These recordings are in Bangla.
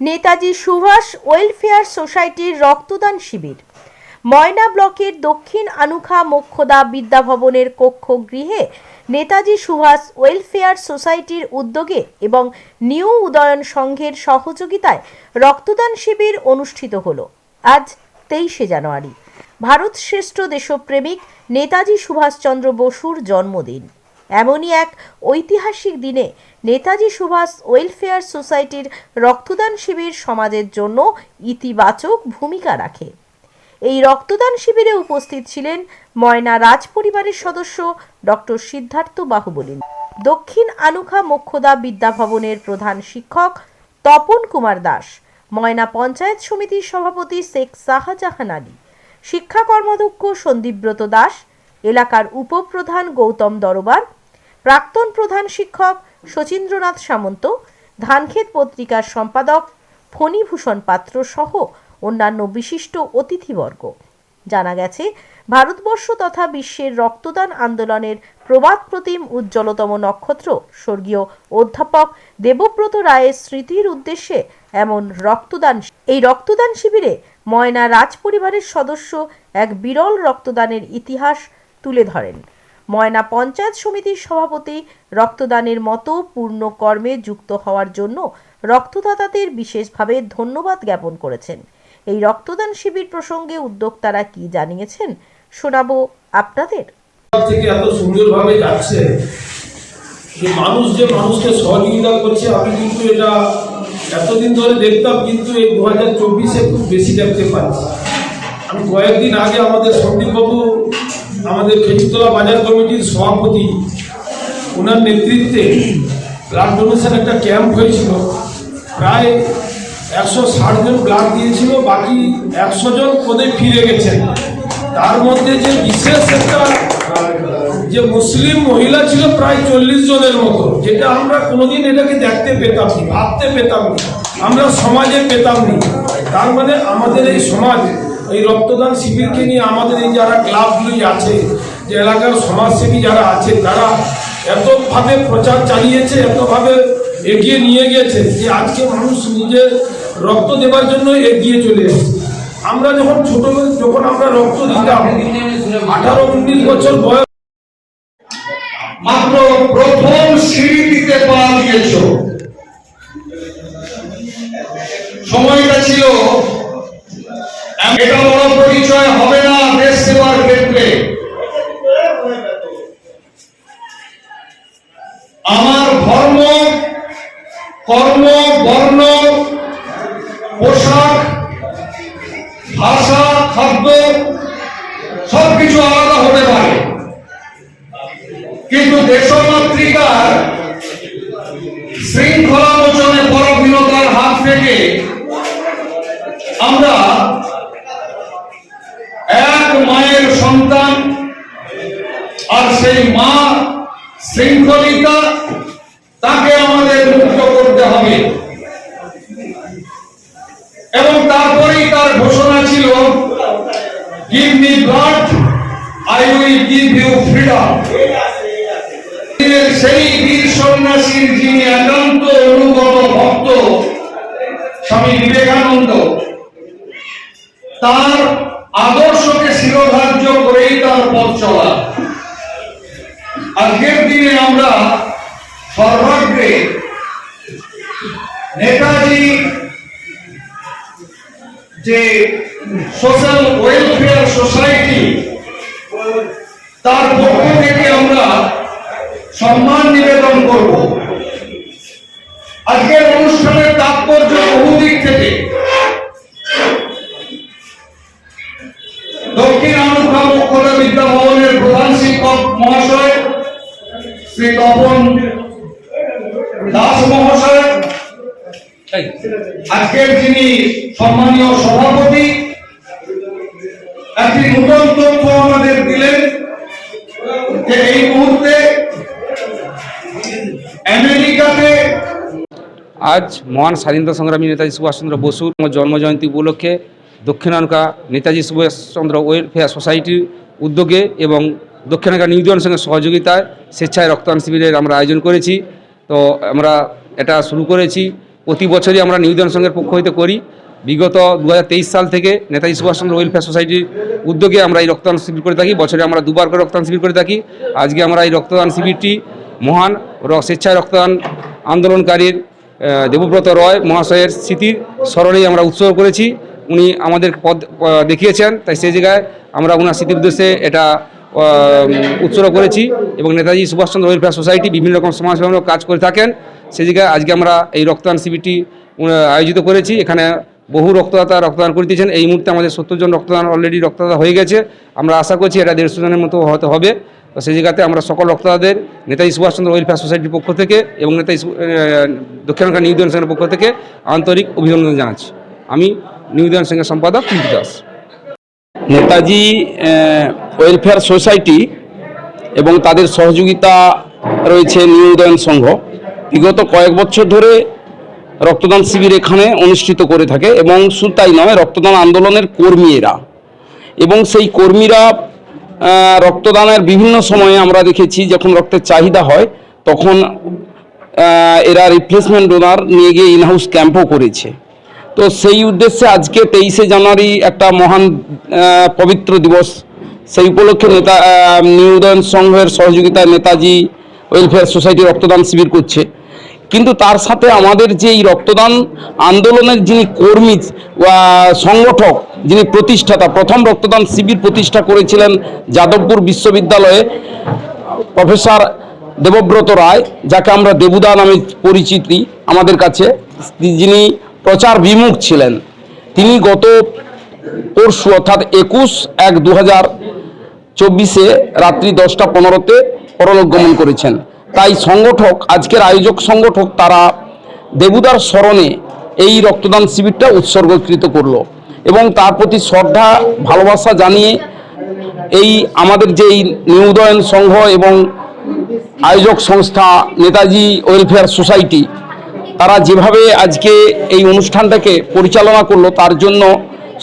নেতাজি সুভাষ ওয়েলফেয়ার সোসাইটির রক্তদান শিবির। ময়না ব্লকের দক্ষিণ আনুখা মোক্ষদা বিদ্যাভবনের কক্ষ গৃহে নেতাজি সুভাষ ওয়েলফেয়ার সোসাইটির উদ্যোগে এবং নিউ উদয়ন সংঘের সহযোগিতায় রক্তদান শিবির অনুষ্ঠিত হলো। আজ তেইশে জানুয়ারি। ভারত শ্রেষ্ঠ দেশপ্রেমিক নেতাজি সুভাষচন্দ্র বসুর জন্মদিন। এমনই এক ঐতিহাসিক দিনে নেতাজি সুভাষ ওয়েলফেয়ার সোসাইটির রক্তদান শিবির সমাজের জন্য ইতিবাচক ভূমিকা রাখে। এই রক্তদান শিবিরে উপস্থিত ছিলেন ময়না রাজ পরিবারের সদস্য ডক্টর সিদ্ধার্থ বাহুবলীন দক্ষিণ আনুখা মোক্ষদা বিদ্যাভবনের প্রধান শিক্ষক তপন কুমার দাস, ময়না পঞ্চায়েত সমিতির সভাপতি শেখ শাহজাহান আলী, শিক্ষা কর্মাধ্যক্ষ সন্দীপব্রত দাস, এলাকার উপপ্রধান গৌতম দরবার প্রাক্তন প্রধান শিক্ষক শচীন্দ্রনাথ সামন্ত ধানক্ষেত পত্রিকার সম্পাদক ফণীভূষণ পাত্র সহ অন্যান্য বিশিষ্ট অতিথিবর্গ। জানা গেছে, ভারতবর্ষ তথা বিশ্বের রক্তদান আন্দোলনের প্রবাদ প্রতিম উজ্জ্বলতম নক্ষত্র স্বর্গীয় অধ্যাপক দেবব্রত রায়ের স্মৃতির উদ্দেশ্যে এমন রক্তদান এই রক্তদান শিবিরে ময়না রাজ পরিবারের সদস্য এক বিরল রক্তদানের ইতিহাস তুলে ধরেন। ময়না পঞ্চায়েত সমিতির সভাপতি রক্তদানের মতো পূর্ণ কর্মে যুক্ত হওয়ার জন্য রক্তদাতাদের বিশেষভাবে ধন্যবাদ জ্ঞাপন করেছেন। এই রক্তদান শিবির প্রসঙ্গে উদ্যোক্তারা কি জানিয়েছেন শোনাবো আপনাদের। থেকে এত সুন্দরভাবে যাচ্ছে যে মানুষ যে মানুষকে সহযোগিতা করছে, আমি কিন্তু এটা এতদিন ধরে দেখতাম, কিন্তু এই দু হাজার চব্বিশে খুব বেশি দেখতে পাচ্ছি। আমি কয়েকদিন আগে আমাদের সন্দীপবাবু আমাদের খেজুতলা বাজার কমিটির সভাপতি, ওনার নেতৃত্বে ব্লাড ডোনেশন একটা ক্যাম্প হয়েছিল। প্রায় একশো ষাট জন ব্লাড দিয়েছিল, বাকি একশো জন পদে ফিরে গেছেন। তার মধ্যে যে বিশেষ একটা, যে মুসলিম মহিলা ছিল প্রায় চল্লিশ জনের মতো, যেটা আমরা কোনোদিন এটাকে দেখতে পেতাম না, ভাবতে পেতাম না। আমরা সমাজে পেতাম না। তার মানে আমাদের এই সমাজ এই রক্তদান শিবিরকে নিয়ে আমাদের এই যারা ক্লাবগুলি আছে, যে এলাকার সমাজসেবী যারা আছে, তারা এতভাবে প্রচার চালিয়েছে, এতভাবে এগিয়ে নিয়ে গেছে যে আজকে মানুষ নিজের রক্ত দেওয়ার জন্য এগিয়ে চলে এসেছে। আমরা যখন ছোটবেলা যখন আমরা রক্ত দিতাম, আঠারো উনিশ বছর বয়স মাত্র প্রথম সিঁড়ি দিতে পা দিয়েছ। সময়টা ছিল এটা পরিচয় হবে না দেশ সেবার ক্ষেত্রে। আমার ধর্ম, কর্ম, বর্ণ, পোশাক, ভাষা, খাদ্য, সবকিছু আলাদা হতে পারে। কিন্তু দেশমাতৃকার শৃঙ্খলা মোচনে পরবীণতার হাত থেকে আমরা give me blood I will give you freedom সেই বীর সন্ন্যাসীর যিনি একান্ত অনুগত ভক্ত, স্বামী বিবেকানন্দ, তার আদর্শকে শিরোধার্য করেই তার পথ চলা। আজকের দিনে আমরা সর্বাগ্রে নেতাজি যে সোশ্যাল ওয়েলফেয়ার সোসাইটি তার পক্ষ থেকে আমরা সম্মান নিবেদন করব। আজকের অনুষ্ঠানের তাৎপর্য বহুদিক থেকে। দক্ষিণ আনুষ্ঠান মুখ্যতা বিদ্যা ভবনের প্রধান শিক্ষক মহাশয় শ্রী তপন দাস মহাশয় আজকের যিনি সম্মানীয় সভাপতি একটি নূতন তথ্য আমাদের দিলেন যে এই মুহূর্তে আমেরিকাতে আজ মহান স্বাধীনতা সংগ্রামী নেতাজি সুভাষচন্দ্র বসুর জন্মজয়ন্তী উপলক্ষে দক্ষিণানকা নেতাজি সুভাষচন্দ্র ওয়েলফেয়ার সোসাইটির উদ্যোগে এবং দক্ষিণানকা নিউজনের সঙ্গে সহযোগিতায় স্বেচ্ছায় রক্তদান শিবিরের আমরা আয়োজন করেছি। তো আমরা এটা শুরু করেছি। প্রতি বছরই আমরা নিউজন সংঘের পক্ষ হইতে করি। বিগত দু হাজার তেইশ সাল থেকে নেতাজি সুভাষচন্দ্র ওয়েলফেয়ার সোসাইটির উদ্যোগে আমরা এই রক্তদান শিবির করে থাকি। বছরে আমরা দুবার করে রক্তদান শিবির করে থাকি। আজকে আমরা এই রক্তদান শিবিরটি মহান স্বেচ্ছায় রক্তদান আন্দোলনকারীর দেবব্রত রয় মহাশয়ের স্মৃতির স্মরণেই আমরা উৎসর্গ করেছি। উনি আমাদের পদ দেখিয়েছেন, তাই সেই জায়গায় আমরা ওনার স্মৃতির উদ্দেশ্যে এটা উৎসর্গ করেছি এবং নেতাজি সুভাষচন্দ্র ওয়েলফেয়ার সোসাইটি বিভিন্ন রকম সমাজসেবামূলক কাজ করে থাকেন। সেই জায়গায় আজকে আমরা এই রক্তদান শিবিরটি আয়োজিত করেছি। এখানে বহু রক্তদাতা রক্তদান করে দিয়েছেন এই মুহূর্তে আমাদের সত্তর জন রক্তদান অলরেডি রক্তদাতা হয়ে গেছে। আমরা আশা করছি এটা দেড়শো জনের মতো হতে হবে। তো সেই জায়গাতে আমরা সকল রক্তদাতাদের, নেতাজি সুভাষচন্দ্র ওয়েলফেয়ার সোসাইটির পক্ষ থেকে এবং নেতাজি দক্ষিণাঙ্কা নিউদিন সংঘের পক্ষ থেকে আন্তরিক অভিনন্দন জানাচ্ছি। আমি নিউদিন সংঘের সম্পাদক পিন্টু দাস। নেতাজি ওয়েলফেয়ার সোসাইটি এবং তাদের সহযোগিতা রয়েছে নিউ উদয়ন সংঘ। বিগত কয়েক বছর ধরে রক্তদান শিবির এখানে অনুষ্ঠিত করে থাকে এবং শুধু তাই নয় রক্তদান আন্দোলনের কর্মী এরা এবং সেই কর্মীরা রক্তদানের বিভিন্ন সময়ে আমরা দেখেছি যখন রক্তের চাহিদা হয় তখন এরা রিপ্লেসমেন্ট ডোনার নিয়ে গিয়ে ইনহাউস ক্যাম্পও করেছে। তো সেই উদ্দেশ্যে আজকে তেইশে জানুয়ারি একটা মহান পবিত্র দিবস। সেই উপলক্ষে নেতা আহ, নিউ উদয়ন সংঘের সহযোগিতায় নেতাজি ওয়েলফেয়ার সোসাইটি রক্তদান শিবির করছে। কিন্তু তার সাথে আমাদের যে এই রক্তদান আন্দোলনের যিনি কর্মী সংগঠক, যিনি প্রতিষ্ঠাতা, প্রথম রক্তদান শিবির প্রতিষ্ঠা করেছিলেন যাদবপুর বিশ্ববিদ্যালয়ে, প্রফেসর দেবব্রত রায়, যাকে আমরা দেবুদা নামে পরিচিতি আমাদের কাছে, যিনি প্রচার বিমুখ ছিলেন। তিনি গত পরশু অর্থাৎ একুশ এক দু হাজার চব্বিশে রাত্রি দশটা পনেরোতে পরলোক গমন করেছেন। তাই সংগঠক, আজকের আয়োজক সংগঠক তারা দেবুদার স্মরণে এই রক্তদান শিবিরটা উৎসর্গকৃত করল এবং তার প্রতি শ্রদ্ধা, ভালোবাসা জানিয়ে এই আমাদের যে এই নিউ উদয়ন সংঘ এবং আয়োজক সংস্থা নেতাজি ওয়েলফেয়ার সোসাইটি, তারা যেভাবে আজকে এই অনুষ্ঠানটাকে পরিচালনা করল, তার জন্য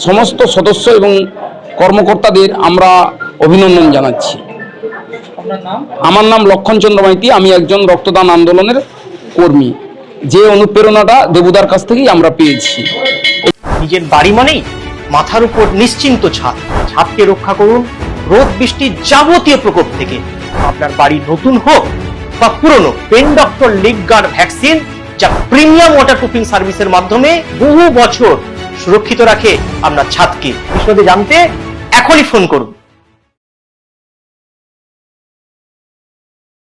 সমস্ত সদস্য এবং কর্মকর্তাদের আমরা অভিনন্দন জানাচ্ছি। আমার নাম লক্ষণচন্দ্র মাইতি আমি একজন রক্তদান আন্দোলনের কর্মী। যে অনুপ্রেরণাটা দেবুদার কাছ থেকেই আমরা পেয়েছি। নিজের বাড়ি মানেই মাথার উপর নিশ্চিন্ত ছাদ। ছাদকে রক্ষা করুন রোদ বৃষ্টির যাবতীয় প্রকোপ থেকে। আপনার বাড়ি নতুন হোক বা পুরনো pen doctor leak guard vaccine যা প্রিমিয়াম ওয়াটার প্রুফিং সার্ভিসের মাধ্যমে বহু বছর সুরক্ষিত রাখে আপনার ছাদকে। বিশদে জানতে এখনই ফোন করুন।